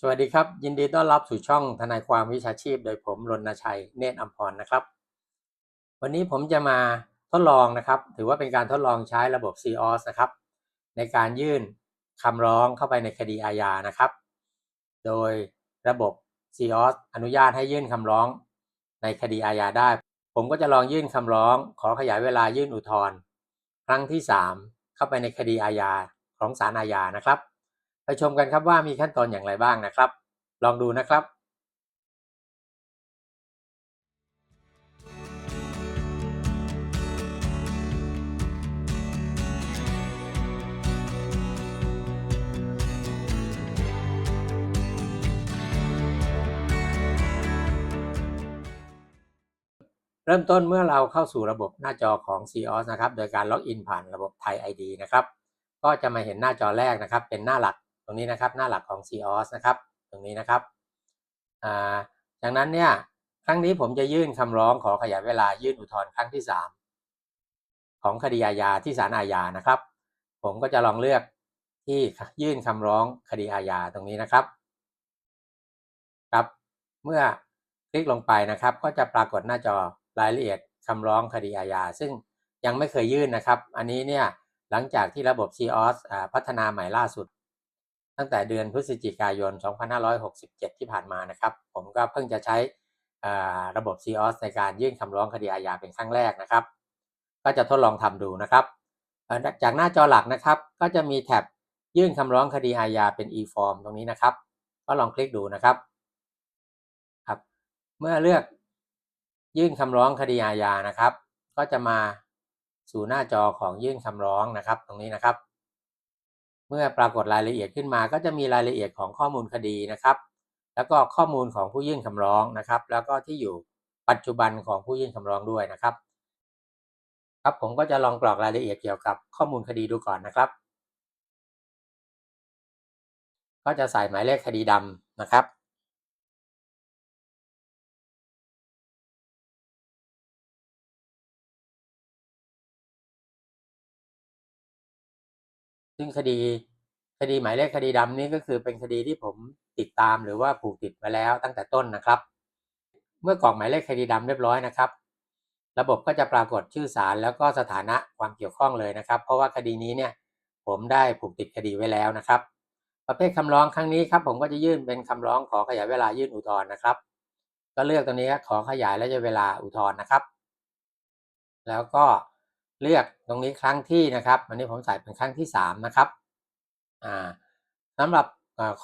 สวัสดีครับ ยินดีต้อนรับสู่ช่องทนายความวิชาชีพ โดยผมรณชัยเนตรอัมพรนะครับ วันนี้ผมจะมาทดลองนะครับ ถือว่าเป็นการทดลองใช้ระบบ COS นะครับ ในการยื่นคำร้องเข้าไปในคดีอาญานะครับ โดยระบบ COS อนุญาตให้ยื่นคำร้องในคดีอาญาได้ ผมก็จะลองยื่นคำร้อง ขอขยายเวลายื่นอุทธรณ์ครั้งที่ 3 เข้าไปในคดีอาญาของศาลอาญานะครับ ไปชมกันครับว่ามีขั้นตอนอย่างไรบ้างนะครับ ลองดูนะครับเริ่มต้นเมื่อเราเข้าสู่ระบบหน้าจอของ COS นะครับ โดยการล็อกอินผ่านระบบ Thai ID นะครับ ก็จะมาเห็นหน้าจอแรกนะครับ เป็นหน้าหลัก ตรงนี้นะครับหน้าหลักของ COS นะครับตรงนี้นะครับจากนั้นเนี่ยครั้งนี้ผมจะยื่นคำร้องขอขยายเวลายื่นอุทธรณ์ครั้งที่ 3 ของคดีอาญาที่ศาลอาญานะครับ ผมก็จะลองเลือกที่ยื่นคำร้องคดีอาญาตรงนี้นะครับครับเมื่อคลิกลงไปนะครับ ก็จะปรากฏหน้าจอรายละเอียดคำร้องคดีอาญาซึ่งยังไม่เคยยื่นนะครับ อันนี้เนี่ยหลังจากที่ระบบ COS อ่าพัฒนาใหม่ล่าสุด ตั้งแต่เดือนพฤศจิกายน 2567 ที่ผ่านมานะครับ ผมก็เพิ่งจะใช้ระบบ COS ในการยื่นคำร้องคดีอาญาเป็นครั้งแรกนะครับ ก็จะทดลองทำดูนะครับ จากหน้าจอหลักนะครับ ก็จะมีแท็บยื่นคำร้องคดีอาญาเป็น e-form ตรงนี้นะครับ ก็ลองคลิกดูนะครับครับ เมื่อเลือกยื่นคำร้องคดีอาญานะครับ ก็จะมาสู่หน้าจอของยื่นคำร้องนะครับ ตรงนี้นะครับ เมื่อปรากฏรายละเอียดขึ้นมา ก็จะมีรายละเอียดของข้อมูลคดีนะครับ แล้วก็ข้อมูลของผู้ยื่นคำร้องนะครับ แล้วก็ที่อยู่ปัจจุบันของผู้ยื่นคำร้องด้วยนะครับ ครับผมก็จะลองกรอกรายละเอียดเกี่ยวกับข้อมูลคดีดูก่อนนะครับ ก็จะใส่หมายเลขคดีดำนะครับ ซึ่งคดีคดีหมายเลขคดีดำนี้ก็คือเป็นคดีที่ผมติดตามหรือว่าผูกติดไว้แล้วตั้งแต่ต้นนะครับ เมื่อกรอกหมายเลขคดีดำเรียบร้อยนะครับ ระบบก็จะปรากฏชื่อศาลแล้วก็สถานะความเกี่ยวข้องเลยนะครับ เพราะว่าคดีนี้เนี่ยผมได้ผูกติดคดีไว้แล้วนะครับ ประเภทคำร้องครั้งนี้ครับผมก็จะยื่นเป็นคำร้องขอขยายเวลายื่นอุทธรณ์นะครับ ก็เลือกตรงนี้ครับขอขยายระยะเวลาอุทธรณ์นะครับ แล้วก็ เลือกตรงนี้ครั้งที่นะครับอันนี้ผมใส่เป็นครั้งที่สามนะครับอ่าสำหรับ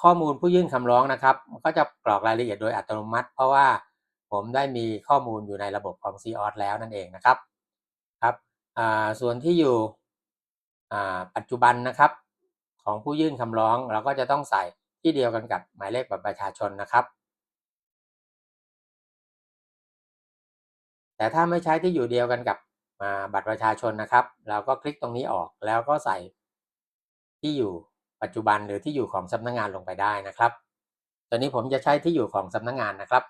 ข้อมูลผู้ยื่นคำร้องนะครับ ก็จะกรอกรายละเอียดโดยอัตโนมัติ เพราะว่าผมได้มีข้อมูลอยู่ในระบบของ c o s แล้วนั่นเองนะครับครับส่วนที่อยู่ปัจจุบันนะครับ ของผู้ยื่นคำร้องเราก็จะต้องใส่ที่เดียวกันกับหมายเลขบัตรประชาชนนะครับแต่ถ้าไม่ใช้ที่อยู่เดียวกันกับ มาบัตรประชาชนนะครับ เราก็คลิกตรงนี้ออกแล้วก็ใส่ที่อยู่ปัจจุบันหรือที่อยู่ของสำนักงานลงไปได้นะครับ ตอนนี้ผมจะใช้ที่อยู่ของสำนักงานนะครับ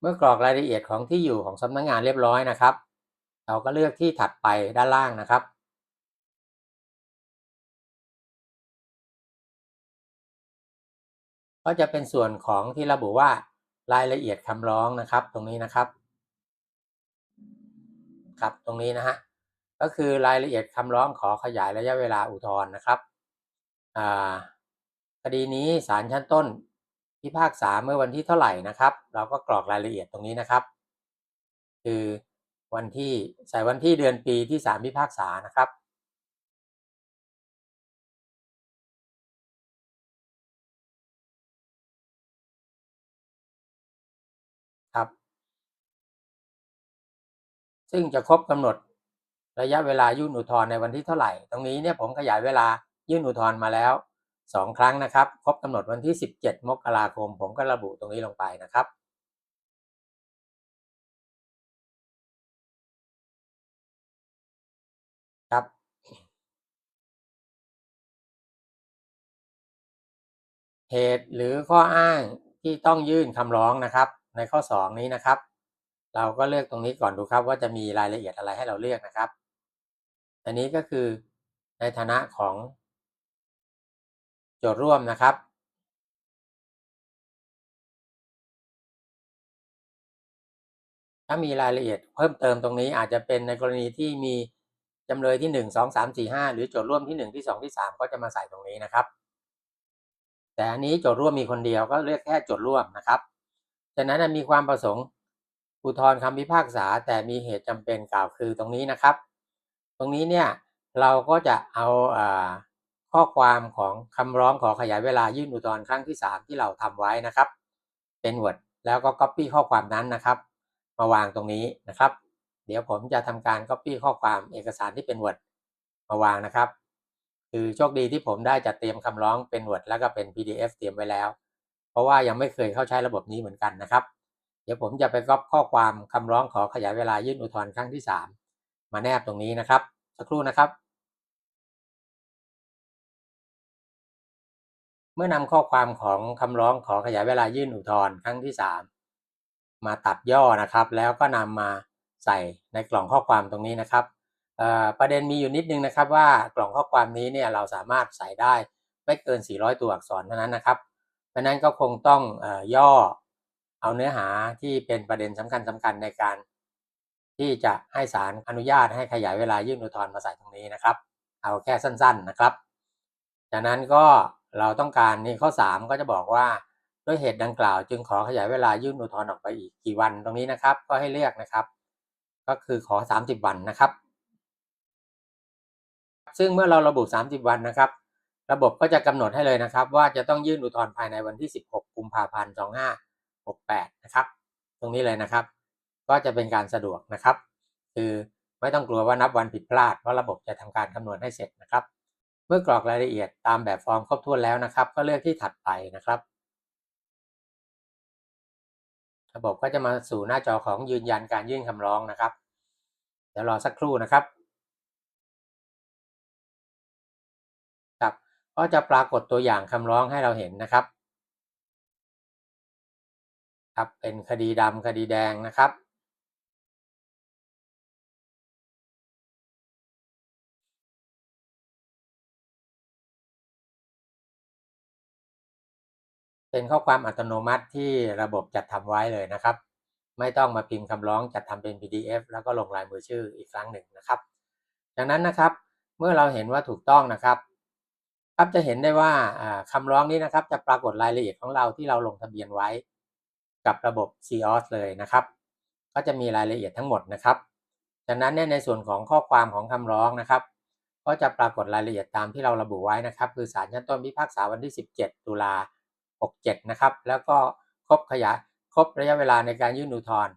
เมื่อกรอกรายละเอียดของที่อยู่ของสำนักงานเรียบร้อยนะครับ เราก็เลือกที่ถัดไปด้านล่างนะครับ ก็จะเป็นส่วนของที่ระบุว่ารายละเอียดคำร้องนะครับ ตรงนี้นะครับครับตรงนี้นะฮะก็คือรายละเอียดคำร้องขอขยายระยะเวลาอุทธรณ์นะครับคดีนี้ศาลชั้นต้น พิพากษาเมื่อวันที่เท่าไหร่นะครับ เราก็กรอกรายละเอียดตรงนี้นะครับ คือวันที่ใส่วันที่เดือนปีที่ศาลพิพากษานะครับครับ ซึ่งจะครบกำหนดระยะเวลายื่นอุทธรณ์ในวันที่เท่าไหร่ ตรงนี้เนี่ยผมขยายเวลายื่นอุทธรณ์มาแล้ว สองครั้งนะครับครบกำหนดวันที่ 17 มกราคม ผมก็ระบุตรงนี้ลงไปนะครับครับ เหตุหรือข้ออ้างที่ต้องยื่นคำร้องนะครับ ในข้อ 2 นี้นะครับ เราก็เลือกตรงนี้ก่อนดูครับ ว่าจะมีรายละเอียดอะไรให้เราเลือกนะครับ อันนี้ก็คือในฐานะของ โจทย์ร่วมนะครับถ้ามีรายละเอียดเพิ่มเติมตรงนี้อาจจะเป็นในกรณีที่มีจำเลยที่หนึ่งสองสามสี่ห้าหรือโจทย์ร่วมที่หนึ่งที่สองที่สามก็จะมาใส่ตรงนี้นะครับ แต่อันนี้โจทย์ร่วมมีคนเดียวก็เลือกแค่โจทย์ร่วมนะครับฉะนั้นมีความประสงค์อุทธรณ์คำพิพากษา แต่มีเหตุจำเป็นกล่าวคือตรงนี้นะครับ ตรงนี้เนี่ยเราก็จะเอา ข้อความของคำร้องขอขยายเวลายื่นอุทธรณ์ครั้งที่ 3 ที่เราทำไว้นะครับ เป็น Word แล้วก็ Copy ข้อความนั้นนะครับ มาวางตรงนี้นะครับ เดี๋ยวผมจะทำการ Copy ข้อความเอกสารที่เป็น Word มาวางนะครับ คือโชคดีที่ผมได้จัดเตรียมคำร้องเป็น Word แล้วก็เป็น PDF เตรียมไว้แล้ว เพราะว่ายังไม่เคยเข้าใช้ระบบนี้เหมือนกันนะครับ เดี๋ยวผมจะไปก๊อปข้อความคำร้องขอขยายเวลายื่นอุทธรณ์ครั้งที่ 3 มาแนบตรงนี้นะครับสักครู่นะครับ เมื่อนำข้อความของคำร้องขอขยายเวลายื่นอุทธรณ์ครั้งที่ 3 มาตัดย่อนะครับ แล้วก็นำมาใส่ในกล่องข้อความตรงนี้นะครับประเด็นมีอยู่นิดนึงนะครับว่ากล่องข้อความนี้เนี่ยเราสามารถใส่ได้ไม่เกิน 400 ตัวอักษรเท่านั้นนะครับ เพราะนั้นก็คงต้องย่อเอาเนื้อหาที่เป็นประเด็นสำคัญสำคัญในการ ที่จะให้ศาลอนุญาตให้ขยายเวลายื่นอุทธรณ์มาใส่ตรงนี้นะครับ เอาแค่สั้น ๆนะครับ จากนั้นก็ เราต้องการนี่ข้อ 3 ก็จะบอกว่าด้วยเหตุดังกล่าว จึงขอขยายเวลายื่นอุทธรณ์ออกไปอีกกี่วันตรงนี้นะครับ ก็ให้เลือกนะครับ ก็คือขอ 30 วันนะครับ ซึ่งเมื่อเราระบุ 30 วันนะครับ ระบบก็จะกำหนดให้เลยนะครับ ว่าจะต้องยื่นอุทธรณ์ภายในวันที่ 16 กุมภาพันธ์ 2568 นะครับ ตรงนี้เลยนะครับ ก็จะเป็นการสะดวกนะครับ คือไม่ต้องกลัวว่านับวันผิดพลาดเพราะระบบจะทำการคำนวณให้เสร็จนะครับ เมื่อกรอกรายละเอียดตามแบบฟอร์มครบถ้วนแล้วนะครับ ก็เลือกที่ถัดไปนะครับ ระบบก็จะมาสู่หน้าจอของยืนยันการยื่นคำร้องนะครับ เดี๋ยวรอสักครู่นะครับครับก็จะปรากฏตัวอย่างคำร้องให้เราเห็นนะครับ ครับเป็นคดีดำคดีแดงนะครับ เป็นข้อความอัตโนมัติที่ระบบจัดทำไว้เลยนะครับ ไม่ต้องมาพิมพ์คำร้องจัดทำเป็น PDF แล้วก็ลงลายมือชื่ออีกครั้งหนึ่งนะครับจากนั้นนะครับเมื่อเราเห็นว่าถูกต้องนะครับครับจะเห็นได้ว่าคำร้องนี้นะครับจะปรากฏรายละเอียดของเราที่เราลงทะเบียนไว้ กับระบบ COS เลยนะครับ ก็จะมีรายละเอียดทั้งหมดนะครับจากนั้นในส่วนของข้อความของคำร้องนะครับ ก็จะปรากฏรายละเอียดตามที่เราระบุไว้นะครับ คือศาลชั้นต้นพิพากษาวันที่ 17 ตุลา 67 นะครับ แล้วก็ครบขยายครบระยะเวลาในการยื่นอุทธรณ์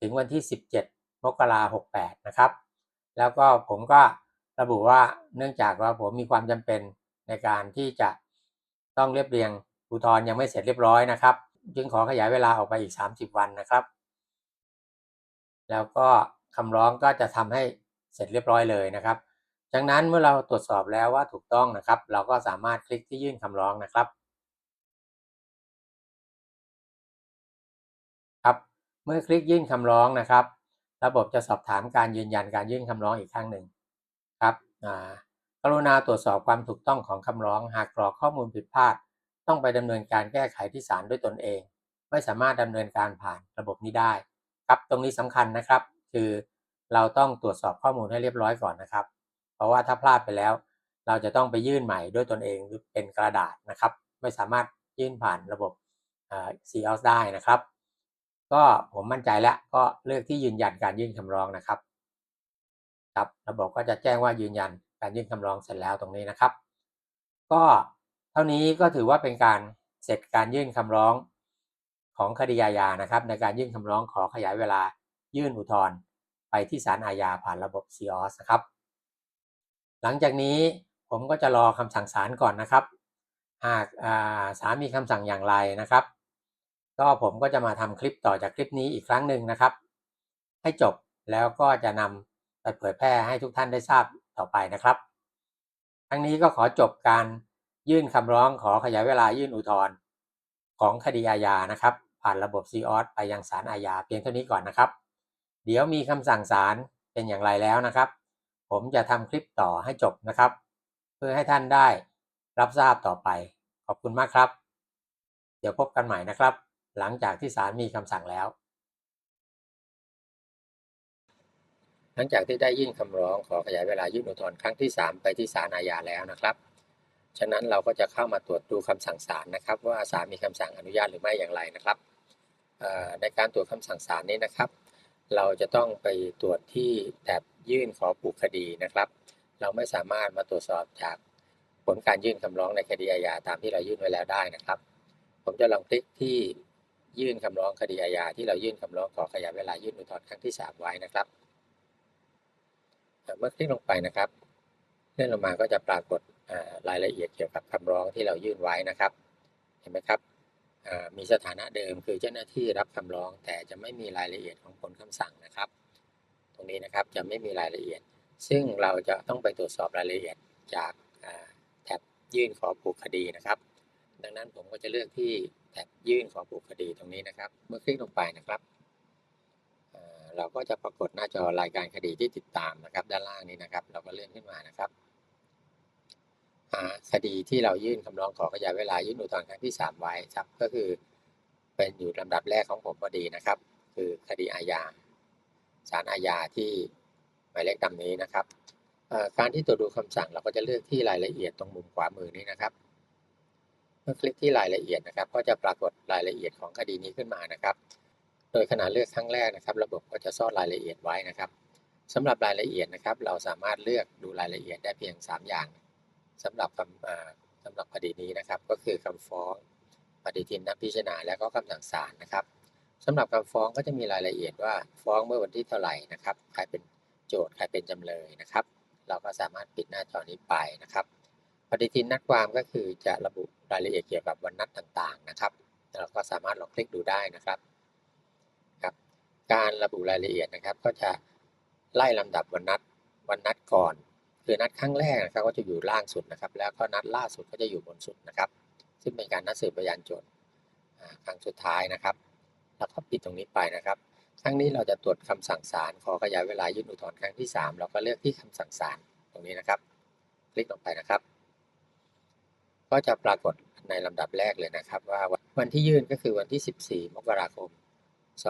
ถึงวันที่ 17 มกราคม 68 นะครับ แล้วก็ผมก็ระบุว่าเนื่องจากว่าผมมีความจำเป็นในการที่จะต้องเรียบเรียงอุทธรณ์ยังไม่เสร็จเรียบร้อยนะครับ จึงขอขยายเวลาออกไปอีก 30 วันนะครับ แล้วก็คำร้องก็จะทำให้เสร็จเรียบร้อยเลยนะครับจากนั้นเมื่อเราตรวจสอบแล้วว่าถูกต้องนะครับ เราก็สามารถคลิกที่ยื่นคำร้องนะครับ เมื่อคลิกยื่นคำร้องนะครับ ระบบจะสอบถามการยืนยันการยื่นคำร้องอีกครั้งหนึ่งครับกรุณาตรวจสอบความถูกต้องของคำร้อง หากกรอกข้อมูลผิดพลาด ต้องไปดำเนินการแก้ไขที่ศาลด้วยตนเอง ไม่สามารถดำเนินการผ่านระบบนี้ได้ ครับตรงนี้สำคัญนะครับ คือเราต้องตรวจสอบข้อมูลให้เรียบร้อยก่อนนะครับ เพราะว่าถ้าพลาดไปแล้ว เราจะต้องไปยื่นใหม่ด้วยตนเองหรือเป็นกระดาษนะครับ ไม่สามารถยื่นผ่านระบบ c o s ได้นะครับ ก็ผมมั่นใจแล้วก็เลือกที่ยืนยันการยื่นคำร้องนะครับ ครับระบบก็จะแจ้งว่ายืนยันการยื่นคำร้องเสร็จแล้วตรงนี้นะครับ ก็เท่านี้ก็ถือว่าเป็นการเสร็จการยื่นคำร้องของคดีอาญานะครับ ในการยื่นคำร้องขอขยายเวลายื่นอุทธรณ์ไปที่ศาลอาญาผ่านระบบ c o s นะครับ หลังจากนี้ผมก็จะรอคำสั่งศาลก่อนนะครับ หากอาศาลมีคำสั่งอย่างไรนะครับ ก็ผมก็จะมาทำคลิปต่อจากคลิปนี้อีกครั้งหนึ่งนะครับ ให้จบแล้วก็จะนำไปเผยแพร่ให้ทุกท่านได้ทราบต่อไปนะครับทั้งนี้ก็ขอจบการยื่นคำร้องขอขยายเวลายื่นอุทธรณ์ของคดีอาญานะครับ ผ่านระบบ c ีออสไปยังศาลอาญาเพียงเท่านี้ก่อนนะครับ เดี๋ยวมีคำสั่งศาลเป็นอย่างไรแล้วนะครับ ผมจะทำคลิปต่อให้จบนะครับ เพื่อให้ท่านได้รับทราบต่อไป ขอบคุณมากครับ เดี๋ยวพบกันใหม่นะครับ หลังจากที่ศาลมีคำสั่งแล้ว หลังจากที่ได้ยื่นคำร้องขอขยายเวลายื่นอุทธรณ์ครั้งที่ 3 ไปที่ศาลอาญาแล้วนะครับ ฉะนั้นเราก็จะเข้ามาตรวจดูคำสั่งศาลนะครับ ว่าศาลมีคำสั่งอนุญาตหรือไม่อย่างไรนะครับในการตรวจคำสั่งศาลนี้นะครับ เราจะต้องไปตรวจที่แถบยื่นขอผูกคดีนะครับ เราไม่สามารถมาตรวจสอบจากผลการยื่นคำร้องในคดีอาญาตามที่เรายื่นไว้แล้วได้นะครับ ผมจะลองคลิกที่ ยื่นคำร้องคดีอาญาที่เรายื่นคำร้องขอขยายเวลายื่นอุทธรณ์ครั้งที่ 3 ไว้นะครับเมื่อคลิกลงไปนะครับเลื่อนลงมาก็จะปรากฏรายละเอียดเกี่ยวกับคำร้องที่เรายื่นไว้นะครับ เห็นไหมครับมีสถานะเดิมคือเจ้าหน้าที่รับคำร้อง แต่จะไม่มีรายละเอียดของผลคำสั่งนะครับ ตรงนี้นะครับจะไม่มีรายละเอียด ซึ่งเราจะต้องไปตรวจสอบรายละเอียดจากแท็บยื่นขอผูกคดีนะครับ ดังนั้นผมก็จะเลือกที่ แท็บยื่นขอผูกคดีตรงนี้นะครับ เมื่อคลิกลงไปนะครับเราก็จะปรากฏหน้าจอรายการคดีที่ติดตามนะครับ ด้านล่างนี้นะครับ เราก็เลื่อนขึ้นมานะครับหาคดีที่เรายื่นคำร้องขอขยายเวลายื่นอุทธรณ์ครั้งที่ 3 ไว้ครับ ก็คือเป็นอยู่ลำดับแรกของผมพอดีนะครับ คือคดีอาญาศาลอาญาที่หมายเลขตามนี้นะครับการที่ตรวจดูคำสั่งเราก็จะเลือกที่รายละเอียดตรงมุมขวามือนี้นะครับ เมื่อคลิกที่รายละเอียดนะครับ ก็จะปรากฏรายละเอียดของคดีนี้ขึ้นมานะครับ โดยขณะเลือกครั้งแรกนะครับ ระบบก็จะซ่อนรายละเอียดไว้นะครับสำหรับรายละเอียดนะครับ เราสามารถเลือกดูรายละเอียดได้เพียง 3 อย่างสำหรับคำอ่าสำหรับคดีนี้นะครับ ก็คือคำฟ้องปฏิทินนัดพิจารณาและก็คำสั่งศาลนะครับสำหรับคำฟ้องก็จะมีรายละเอียดว่าฟ้องเมื่อวันที่เท่าไหร่นะครับ ใครเป็นโจทย์ใครเป็นจำเลยนะครับ เราก็สามารถปิดหน้าจอนี้ไปนะครับ ฏิทินนัดความก็คือจะระบุรายละเอียดเกี่ยวกับวันนัดต่างๆนะครับ เราก็สามารถลองคลิกดูได้นะครับครับ การระบุรายละเอียดนะครับ ก็จะไล่ลำดับวันนัดวันนัดก่อน คือนัดครั้งแรกนะครับก็จะอยู่ล่างสุดนะครับ แล้วก็นัดล่าสุดก็จะอยู่บนสุดนะครับ ซึ่งเป็นการนัดสืบพยานโจทย์ครั้งสุดท้ายนะครับแล้วก็ปิดตรงนี้ไปนะครับครั้งนี้เราจะตรวจคำสั่งศาลขอขยายเวลายื่นอุทธรณ์ครั้งที่ 3 เราก็เลือกที่คำสั่งศาลตรงนี้นะครับ คลิกลงไปนะครับ ก็จะปรากฏในลำดับแรกเลยนะครับ ว่าวันที่ยื่นก็คือวันที่ 14 มกราคม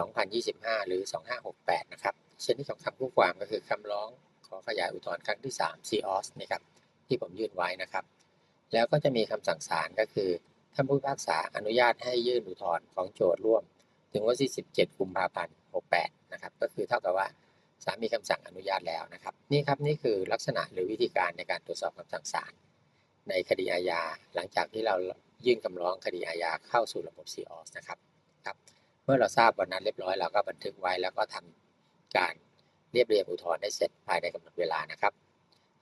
2025 หรือ 2568 นะครับชนิดของคำคู่ความก็คือคำร้องขอขยายอุทธรณ์ครั้งที่3 COS นี่ครับที่ผมยื่นไว้นะครับ แล้วก็จะมีคำสั่งศาลก็คือท่านผู้พิพากษาอนุญาตให้ยื่นอุทธรณ์ของโจทย์ร่วม ถึงวันที่ 17 กุมภาพันธ์ 68 นะครับ ก็คือเท่ากับว่าศาลมีคำสั่งอนุญาตแล้วนะครับ นี่ครับนี่คือลักษณะหรือวิธีการในการตรวจสอบคำสั่งศาล ในคดีอาญาหลังจากที่เรายื่นคำร้องคดีอาญาเข้าสู่ระบบ COS นะครับครับเมื่อเราทราบวันนั้นเรียบร้อยเราก็บันทึกไว้แล้วก็ทำการเรียบเรียงอุทธรณ์ได้เสร็จภายในกำหนดเวลานะครับ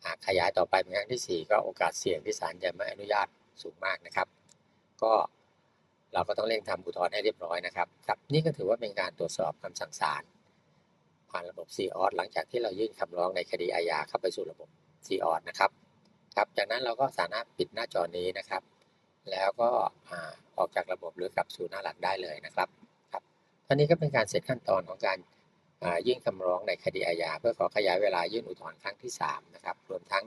หากขยายต่อไปเป็นครั้งที่ 4 ก็โอกาสเสี่ยงที่ศาลจะไม่อนุญาตสูงมากนะครับ ก็เราก็ต้องเร่งทำอุทธรณ์ให้เรียบร้อยนะครับครับนี่ก็ถือว่าเป็นการตรวจสอบคำสั่งศาลผ่านระบบ c ีออหลังจากที่เรายื่นคำร้องในคดีอาญาเข้าไปสู่ระบบ c ีออนะครับ ครับ จากนั้นเราก็สามารถปิดหน้าจอนี้นะครับ แล้วก็ออกจากระบบหรือกลับสู่หน้าหลักได้เลยนะครับครับตอนนี้ก็เป็นการเสร็จขั้นตอนของการยื่นคำร้องในคดีอาญาเพื่อขอขยายเวลายื่นอุทธรณ์ครั้งที่3นะครับรวมทั้ง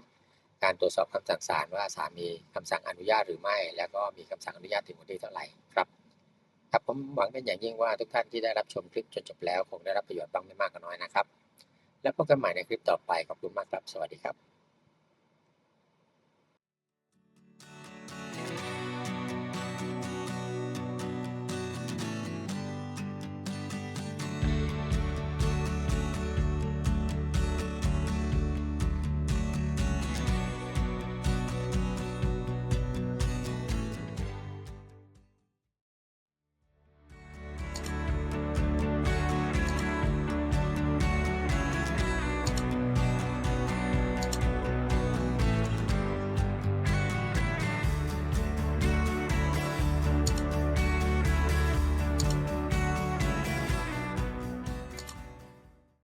การตรวจสอบคำสั่งศาลว่าศาลมีคำสั่งอนุญาตหรือไม่ แล้วก็มีคำสั่งอนุญาตถึงวันที่เท่าไหร่ครับครับผมหวังเป็นอย่างยิ่งว่าทุกท่านที่ได้รับชมคลิปจนจบแล้วคงได้รับประโยชน์บ้างไม่มากก็น้อยนะครับ แล้วพบกันใหม่ในคลิปต่อไปขอบคุณมากครับ สวัสดีครับ